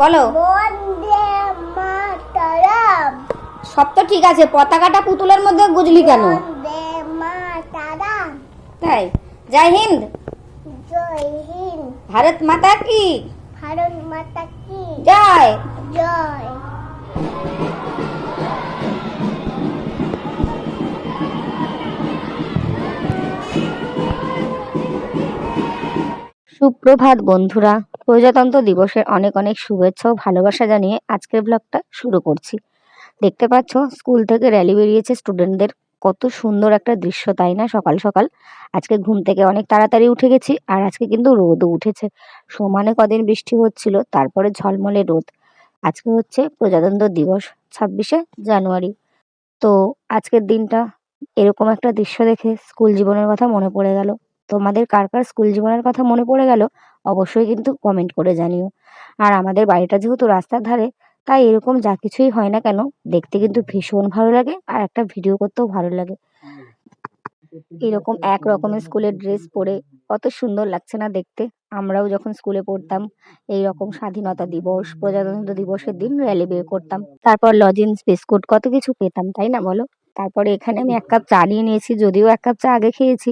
বলো। সব তো ঠিক আছে পতাকাটা পুতুলের মধ্যে গুজলি কেন? তাই জয় হিন্দ। জয় হিন্দ। ভারত মাতা কি? ভারত মাতা কি? জয়। জয়। সুপ্রভাত বন্ধুরা প্রজাতন্ত্র দিবসের অনেক অনেক শুভেচ্ছা ও ভালোবাসা জানিয়ে আজকের ব্লগটা শুরু করছি। দেখতে পাচ্ছ স্কুল থেকে র্যালি বেরিয়েছে স্টুডেন্টদের কত সুন্দর একটা দৃশ্য, তাই না? সকাল সকাল। আজকে ঘুম থেকে অনেক তাড়াতাড়ি উঠে গেছি, আর আজকে কিন্তু রোদও উঠেছে। সমানে কদিন বৃষ্টি হচ্ছিল, তারপরে ঝলমলে রোদ। আজকে হচ্ছে প্রজাতন্ত্র দিবস, ছাব্বিশে জানুয়ারি। তো আজকের দিনটা এরকম একটা দৃশ্য দেখে স্কুল জীবনের কথা মনে পড়ে গেল। তোমাদের কার কার স্কুল জীবনের কথা মনে পড়ে গেল, অবশ্যই কিন্তু কমেন্ট করে জানিও। আর আমাদের বাড়িটা যেহেতু রাস্তার ধারে, তাই এরকম যা কিছুই হয় না কেন, দেখতে কিন্তু ভীষণ ভালো লাগে আর একটা ভিডিও করতেও ভালো লাগে। এরকম এক রকমের স্কুলের ড্রেস পরে কত সুন্দর লাগছে না দেখতে। আমরাও যখন স্কুলে পড়তাম, এই রকম স্বাধীনতা দিবস, প্রজাতন্ত্র দিবসের দিন র্যালি বের করতাম। তারপর লজেন্স বিস্কুট কত কিছু পেতাম, তাই না বলো? তারপরে এখানে আমি এক কাপ চা নিয়ে নিয়েছি, যদিও এক কাপ চা আগে খেয়েছি।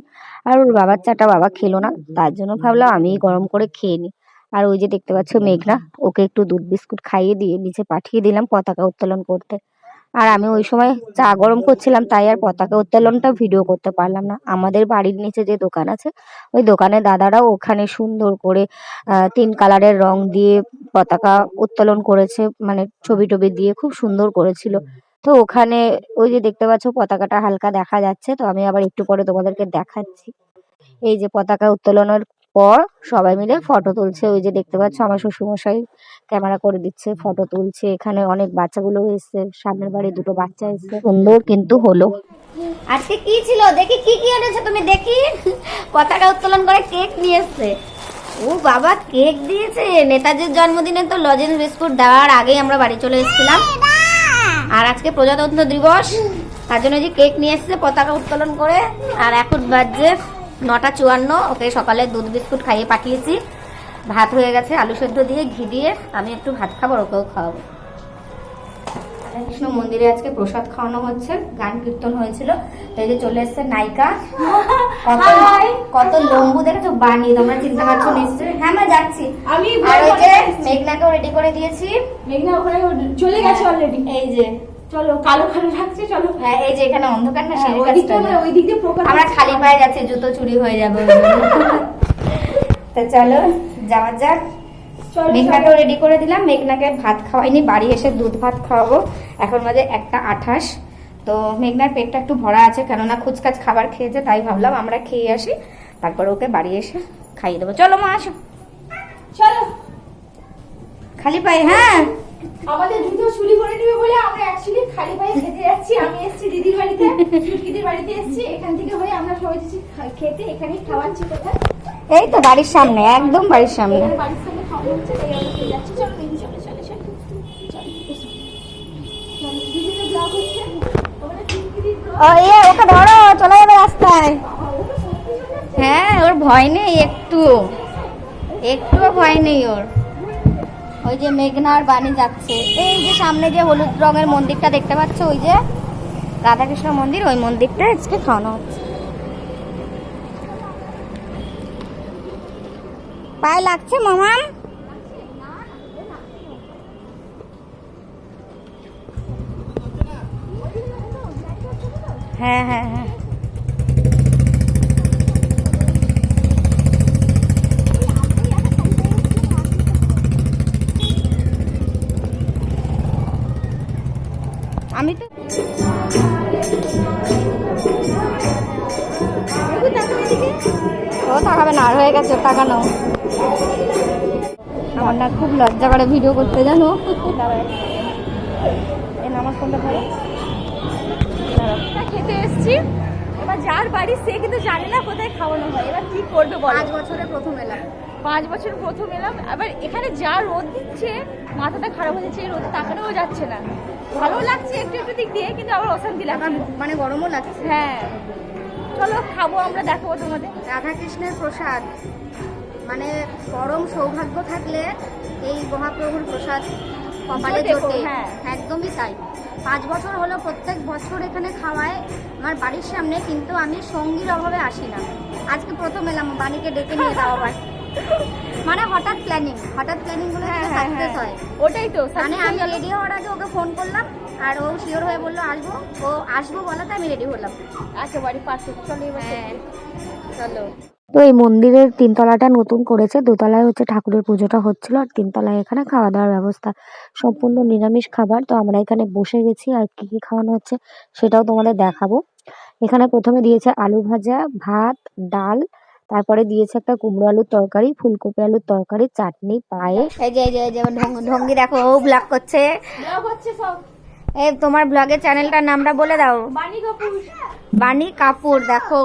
আর ওর বাবার চাটা বাবা খেলো না, তার জন্য ভাবলাম আমিই গরম করে খেয়ে নিই। আর ওই যে দেখতে পাচ্ছ মেঘনা, ওকে একটু দুধ বিস্কুট খাইয়ে দিয়ে নিচে পাঠিয়ে দিলাম পতাকা উত্তোলন করতে। আর আমি ওই সময় চা গরম করছিলাম, তাই আর পতাকা উত্তোলনটা ভিডিও করতে পারলাম না। আমাদের বাড়ির নিচে যে দোকান আছে, ওই দোকানের দাদারাও ওখানে সুন্দর করে তিন কালারের রং দিয়ে পতাকা উত্তোলন করেছে মানে ছবি টবি দিয়ে খুব সুন্দর করেছিল। তো ওখানে ওই যে দেখতে পাচ্ছ পতাকাটা হালকা দেখা যাচ্ছে, তো আমি আবার একটু পরে তোমাদেরকে দেখাচ্ছি। এই যে পতাকা উত্তোলনের পর সবাই মিলে ফটো তুলছে, ওই যে দেখতে পাচ্ছ আমার শ্বশুরমশাই ক্যামেরা করে দিচ্ছে, ফটো তুলছে, এখানে অনেক বাচ্চাগুলো এসছে, সামনের বাড়ি দুটো বাচ্চা এসছে। সুন্দর কিন্তু হলো। আজকে কি ছিল? দেখি কি কি এনেছে তুমি, দেখি। পতাকা উত্তোলন করে কেক নিয়ে এসছে। ও বাবা, কেক দিয়েছে। নেতাজির জন্মদিনে তো লজেন্স বিস্কুট দেওয়ার আগেই আমরা বাড়ি চলে এসেছিলাম। আর আজকে প্রজাতন্ত্র দিবস তার জন্য যে কেক নিয়ে এসেছে পতাকা উত্তোলন করে। আর এখন বাজছে নটা চুয়ান্ন ওকে সকালে দুধ বিস্কুট খাইয়ে পাঠিয়েছি। ভাত হয়ে গেছে আলু সেদ্ধ দিয়ে ঘি দিয়ে আমি একটু ভাত খাব ওকেও খাওয়াবো। কৃষ্ণ মন্দিরে আজকে প্রসাদ খাওয়ানো হচ্ছে গান কীর্তন হয়েছিল। তো এই যে চলে এসছে নায়িকা। কত কত লম্বু দেখেছ? বানি তোমরা চিন্তা পারছ নিশ্চয়ই। হ্যাঁ মা যাচ্ছি। আমি আর মেঘনাকেও রেডি করে দিয়েছি। মেঘনা ওখানে চলে গেছে অলরেডি এই যে। চলো কালো কালো লাগছে চলো। হ্যাঁ এই যে এখানে অন্ধকার না হ্যাঁ, সেই দিকটা আমরা ওই দিক দিয়ে প্রকাশ আমরা খালি পায়ে যাচ্ছি জুতো চুরি হয়ে যাবে। তো চলো যাওয়া যাক। চলো মেঘনাকেও রেডি করে দিলাম। মেঘনাকে ভাত খাওয়াইনি বাড়ি এসে দুধ ভাত খাওয়াবো। এখন বাজে একটা আঠাশ। তো মেঘনার পেটটা একটু ভরা আছে কেননা খুচকাচ খাবার খেয়েছে তাই ভাবলাম আমরা খেয়ে আসি। তারপর ওকে বাড়ি এসে খাইয়ে দেবো। চলো মা আসো। খালি পায়ে হ্যাঁ আমাদের জুতো চুরি করে নিবে বলে আমরা অ্যাকচুয়ালি খালি পায়ে খেতে যাচ্ছি আমি এসেছি দিদির বাড়িতে দিদির বাড়িতে এসেছি এখান থেকে হয়ে আমরা সবাই যাচ্ছি খেতে এখানেই খাওয়াচ্ছি কোথায় এই তো বাড়ির সামনে একদম বাড়ির সামনে বাড়ির সামনে খাওয়া হচ্ছে তাই আমরা খেয়ে যাচ্ছি চলো দিদি চলো চলো চলো। চলো, ব্লগ হচ্ছে ওখানে ও ইয়ে ওকে ধরো চলে যাবে রাস্তায় হ্যাঁ ওর ভয় নেই একটু একটুও ভয় নেই ওর ওই যে মেঘনা আর বাণী যাচ্ছে। এই যে সামনে যে হলুদ রঙের মন্দিরটা দেখতে পাচ্ছ, ওই যে রাধাকৃষ্ণ মন্দির, ওই মন্দিরটা আজকে খাওয়ানো হচ্ছে। পায়ে লাগছে মামাম হ্যাঁ হ্যাঁ হ্যাঁ। ও হয়ে গেছে তাকানো আমার না খুব লজ্জা করে ভিডিও করতে জানো আমার ফোনটা ধরো খেতে এসেছি এবার যার বাড়ি সে কিন্তু জানে না কোথায় খাওয়ানো হয় এবার কি করবে বলো পাঁচ বছরে প্রথম এলাম পাঁচ বছর প্রথম এলাম আবার এখানে যা রোদ দিচ্ছে মাথাটা খারাপ হয়ে যাচ্ছে রোদে তাকানোও যাচ্ছে না ভালো লাগছে একটু একটু দিক দিয়ে কিন্তু আবার অশান্তি লাগছে মানে গরমও লাগছে হ্যাঁ চলো খাব আমরা দেখাবো তোমাদের। রাধা কৃষ্ণের প্রসাদ। মানে পরম সৌভাগ্য থাকলে এই মহাপ্রভুর প্রসাদ কপালে জোটে। হ্যাঁ। একদমই তাই। পাঁচ বছর হলো প্রত্যেক বছর এখানে খাওয়ায় আমার বাড়ির সামনে কিন্তু আমি সঙ্গীর অভাবে আসি না। আজকে প্রথম এলাম বাণীকে ডেকে নিয়ে যাওয়া হয় মানে হঠাৎ প্ল্যানিং হঠাৎ প্ল্যানিংগুলো সাকসেস হয় ওটাই তো মানে আমি রেডি হওয়ার আগে ওকে ফোন করলাম আর ও শিওর হয়ে বলল আসব। ও আসব বলাতে আমি রেডি হলাম। একেবারে পারফেক্ট চলো এবার হ্যাঁ। চলো। তো এই মন্দিরের তিনতলাটা নতুন করেছে দোতলায় হচ্ছে ঠাকুরের পুজোটা হচ্ছিল আর তিনতলায় এখানে খাওয়া দাওয়ার ব্যবস্থা। সম্পূর্ণ নিরামিষ খাবার তো আমরা এখানে বসে গেছি আর কি কি খাওয়ানো হচ্ছে সেটাও তোমাদের দেখাবো। এখানে প্রথমে দিয়েছে আলু ভাজা ভাত ডাল তারপরে দিয়েছে একটা কুমড়ো আলুর তরকারি ফুলকপি আলুর তরকারি চাটনি পায়েস। এই যে এই যে এই যে ঢং- ঢঙ্গি দেখো ও ব্লগ করছে। সব। এই তোমার ব্লগের চ্যানেলটার নামটা বলে দাও। বাণী কাপুর। বাণী কাপুর দেখো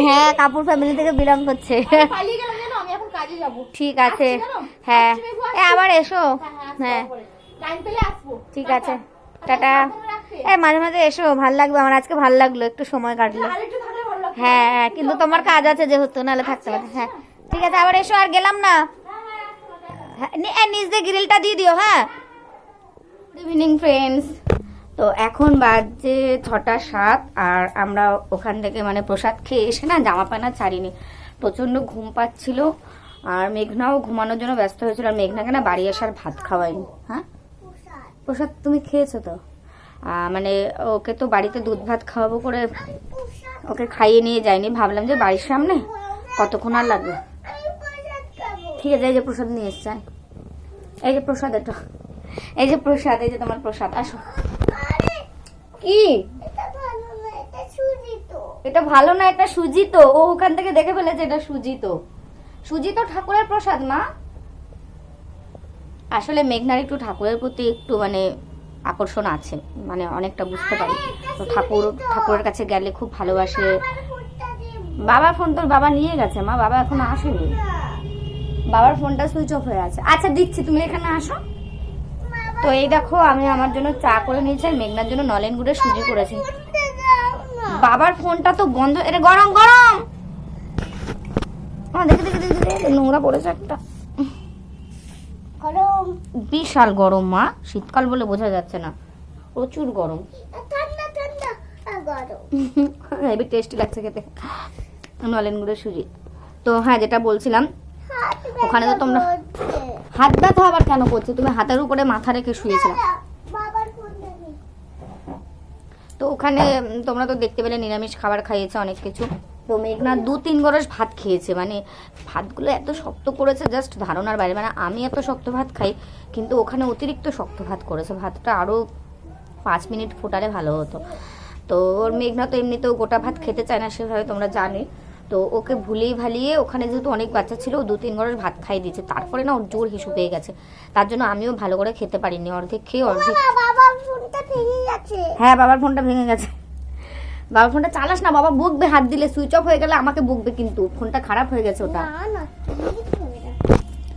হ্যাঁ কাপুর ফ্যামিলি থেকে বিলং করছে। ঠিক আছে। হ্যাঁ। এ আবার এসো। হ্যাঁ পেলে আসব। ঠিক আছে। টাটা। এ মাঝে মাঝে এসো ভালো লাগবে আমার আজকে ভালো লাগল একটু সময় কাটলো। লাগতো। হ্যাঁ হ্যাঁ কিন্তু তোমার কাজ আছে যেহেতু নাহলে থাকতে পারে হ্যাঁ। ঠিক আছে আবার এসো আর গেলাম না। হ্যাঁ, নি- এ, নিচ দিয়ে গ্রিলটা দিয়ে দিও হ্যাঁ। ইভিনিং ফ্রেন্ডস তো এখন বাজে ছটা সাত আর আমরা ওখান থেকে মানে প্রসাদ খেয়ে এসে না জামা প্যান্ট ছাড়িনি। প্রচণ্ড ঘুম পাচ্ছিল আর মেঘনাও ঘুমানোর জন্য ব্যস্ত হয়েছিল আর মেঘনাকে না বাড়ি আসার ভাত খাওয়াইনি হ্যাঁ? প্রসাদ, তুমি খেয়েছো তো? মানে ওকে তো বাড়িতে দুধ ভাত খাওয়াবো করে ওকে খাইয়ে নিয়ে যাইনি ভাবলাম যে বাড়ির সামনে কতক্ষণ আর লাগবে? ঠিক আছে, এই যে প্রসাদ নিয়ে এসছে। এই যে প্রসাদ এটা। এই যে প্রসাদ এই যে তোমার প্রসাদ আসো। কি? এটা ভালো না এটা সুজি তো। এটা ভালো না এটা সুজি তো। ও ওখান থেকে দেখে ফেলেছে এটা সুজিত সুজিত সুজি ঠাকুরের প্রসাদ মা। আসলে মেঘনার একটু ঠাকুরের প্রতি একটু মানে আকর্ষণ আছে। মানে অনেকটা বুঝতে পারি। তো ঠাকুর ঠাকুরের কাছে গেলে খুব ভালোবাসে। বাবার ফোন তোর বাবা নিয়ে গেছে মা। বাবা এখন আসেনি। বাবার ফোনটা সুইচ অফ হয়ে আছে। আচ্ছা দিচ্ছি। তুমি এখানে আসো। তো এই দেখো আমি আমার জন্য চা করে নিয়েছি আর মেঘনার জন্য নলেন গুড়ের সুজি করেছি। বাবার ফোনটা তো বন্ধ এটা গরম গরম! দেখে দেখে দেখে দেখে, নোংরা পড়েছে একটা। গরম। বিশাল গরম মা শীতকাল বলে বোঝা যাচ্ছে না। প্রচুর গরম। ঠান্ডা ঠান্ডা আর গরম। হেবি টেস্টি লাগছে খেতে। নলেন গুড়ের সুজি। তো হ্যাঁ যেটা বলছিলাম ওখানে তো তোমরা-। হাত ব্যথা আবার কেন করছে? তুমি হাতের উপরে মাথা রেখে নেই তো ওখানে তোমরা তো দেখতে পেলে, নিরামিষ খাবার খাইয়েছে অনেক কিছু। তো মেঘনা দু তিন গরস ভাত খেয়েছে। মানে ভাতগুলো এত শক্ত করেছে জাস্ট ধারণার বাইরে। মানে আমি এত শক্ত ভাত খাই, কিন্তু ওখানে অতিরিক্ত শক্ত ভাত করেছে। ভাতটা আরও পাঁচ মিনিট ফোটালে ভালো হতো। তো ওর মেঘনা তো এমনিতেও গোটা ভাত খেতে চায় না, সেভাবে তোমরা জানি তো ওকে ভুলেই ভালিয়ে ওখানে যেহেতু অনেক বাচ্চা ছিল ও দু তিন গরস ভাত খাই দিয়েছে। তারপরে না ওর জোর হিসু পেয়ে গেছে। তার জন্য আমিও ভালো করে খেতে পারিনি। অর্ধেক খেয়ে অর্ধেক হ্যাঁ বাবার ফোনটা ভেঙে গেছে। বাবার ফোনটা চালাস না। বাবা বকবে হাত দিলে সুইচ অফ হয়ে গেলে আমাকে বকবে কিন্তু। ফোনটা খারাপ হয়ে গেছে ওটা। না না তুমি ফোনটা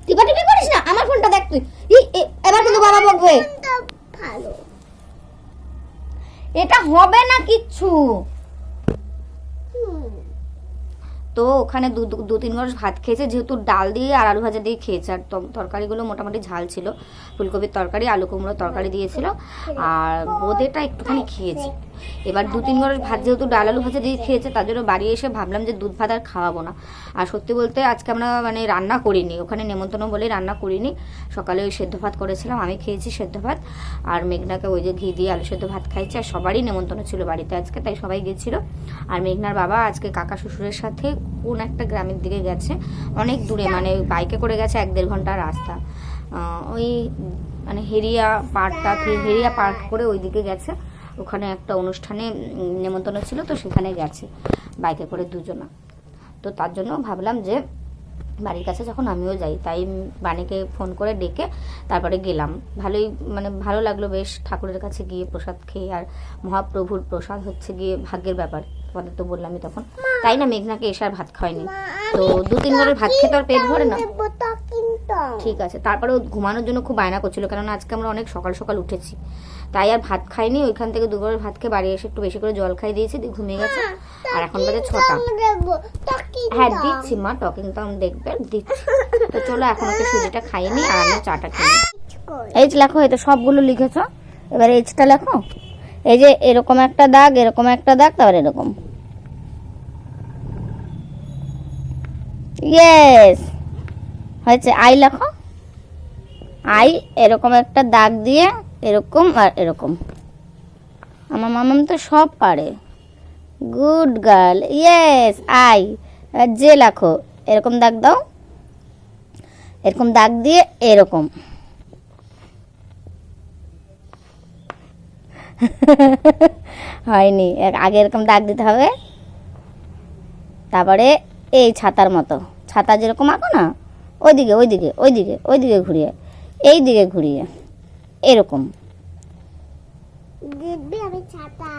টিপা টিপি করিস না? আমার ফোনটা দেখ তুই। এবার কিন্তু বাবা বকবে। এটা হবে না কিচ্ছু। তো ওখানে দু দু- তিন গরস ভাত খেয়েছে, যেহেতু ডাল দিয়ে আর আলু ভাজা দিয়ে খেয়েছে। আর তরকারিগুলো মোটামুটি ঝাল ছিল। ফুলকপির তরকারি, আলু কুমড়োর তরকারি দিয়েছিল। আর বোঁদেটা একটুখানি খেয়েছে। এবার দু তিন গরস ভাত যেহেতু ডাল আলু ভাজা দিয়ে খেয়েছে, তার জন্য বাড়ি এসে ভাবলাম যে দুধ, ভাত আর খাওয়াবো না। আর সত্যি বলতে আজকে আমরা মানে রান্না করিনি, ওখানে নেমন্তন্ন বলে রান্না করিনি। সকালে ওই সেদ্ধ ভাত করেছিলাম, আমি খেয়েছি সেদ্ধ ভাত। আর মেঘনাকে ওই যে ঘি দিয়ে আলু সেদ্ধ ভাত খাইছে, আর সবারই নেমন্তন্ন ছিল বাড়িতে আজকে, তাই সবাই গেছিল। আর মেঘনার বাবা আজকে কাকা শ্বশুরের সাথে কোন একটা গ্রামের দিকে গেছে, অনেক দূরে মানে বাইকে করে গেছে এক দেড় ঘণ্টার রাস্তা। ওই মানে হেরিয়া পার্কটা হেরিয়া পার্ক করে ওই দিকে গেছে। ওখানে একটা অনুষ্ঠানে নেমন্তন্ন ছিল, তো সেখানে গেছে। বাইকে করে দুজনা। তো তার জন্য ভাবলাম যে, বাড়ির কাছে যখন আমিও যাই, তাই বাণীকে ফোন করে ডেকে তারপরে গেলাম। ভালোই মানে ভালো লাগল বেশ, ঠাকুরের কাছে গিয়ে প্রসাদ খেয়ে, আর মহাপ্রভুর প্রসাদ হচ্ছে গিয়ে ভাগ্যের ব্যাপার, তোমাদের তো বললামই তখন। তাই না, মেঘনাকে এসে আর ভাত খাওয়াইনি তো দু তিন ঘরের ভাত খেতে আর পেট ভরে না? তা ঠিক আছে তারপরে ঘুমানোর জন্য খুব বায়না করছিল, কেননা আজকে আমরা অনেক সকাল সকাল উঠেছি। তাই আর ভাত খাইনি ওইখান থেকে দুপুরে ভাত খেয়ে বাড়ি এসে একটু বেশি করে জল খাই দিয়েছি দিয়ে ঘুমিয়ে গেছে। আর এখন বাজে ছটা। হ্যাঁ দিচ্ছি মা টকিং টম দেখবে দিচ্ছি। তো চলো এখন ওকে সুজিটা খাইনি আর আমি চাটা খেয়ে নিই। এইচ লেখো এটা সবগুলো লিখেছ এবার এইচটা লেখো। এই যে এরকম একটা দাগ এরকম একটা দাগ তারপর এরকম। ইয়েস হয়েছে আই লেখো। আই এরকম একটা দাগ দিয়ে এরকম আর এরকম। আমার মামাম তো সব পারে। গুড গার্ল, ইয়েস, আই যে লেখো, এরকম দাগ দাও। এরকম দাগ দিয়ে এরকম। হয়নি আগে এরকম দাগ দিতে হবে। তারপরে এই ছাতার মতো। ছাতা যেরকম আঁকো না, ওইদিকে ওইদিকে ওইদিকে ওইদিকে ঘুরিয়ে এই দিকে ঘুরিয়ে। এরকম। আমি ছাতা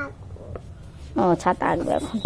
ও ছাতা আঁকবে এখন।